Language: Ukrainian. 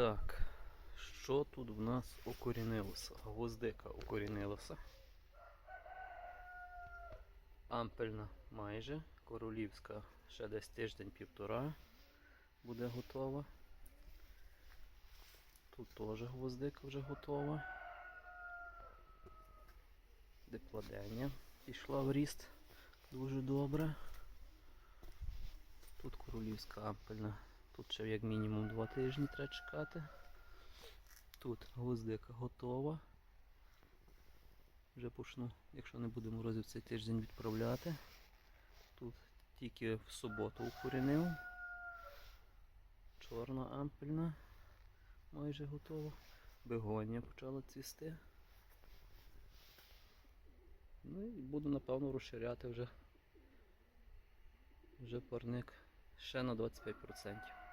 Так, що тут в нас укорінилося? Гвоздика укорінилася. Ампельна майже, королівська ще десь тиждень-півтора буде готова. Тут теж гвоздика вже готова. Декладення пішла в ріст дуже добре. Тут королівська ампельна. Тут ще як мінімум 2 тижні треба чекати. Тут гвоздика готова. Вже почну, якщо не буде морозів цей тиждень відправляти. Тут тільки в суботу укорінив. Чорна ампельна майже готова. Бегонія почала цвісти. Ну і буду напевно розширяти вже, вже парник ще на 25%.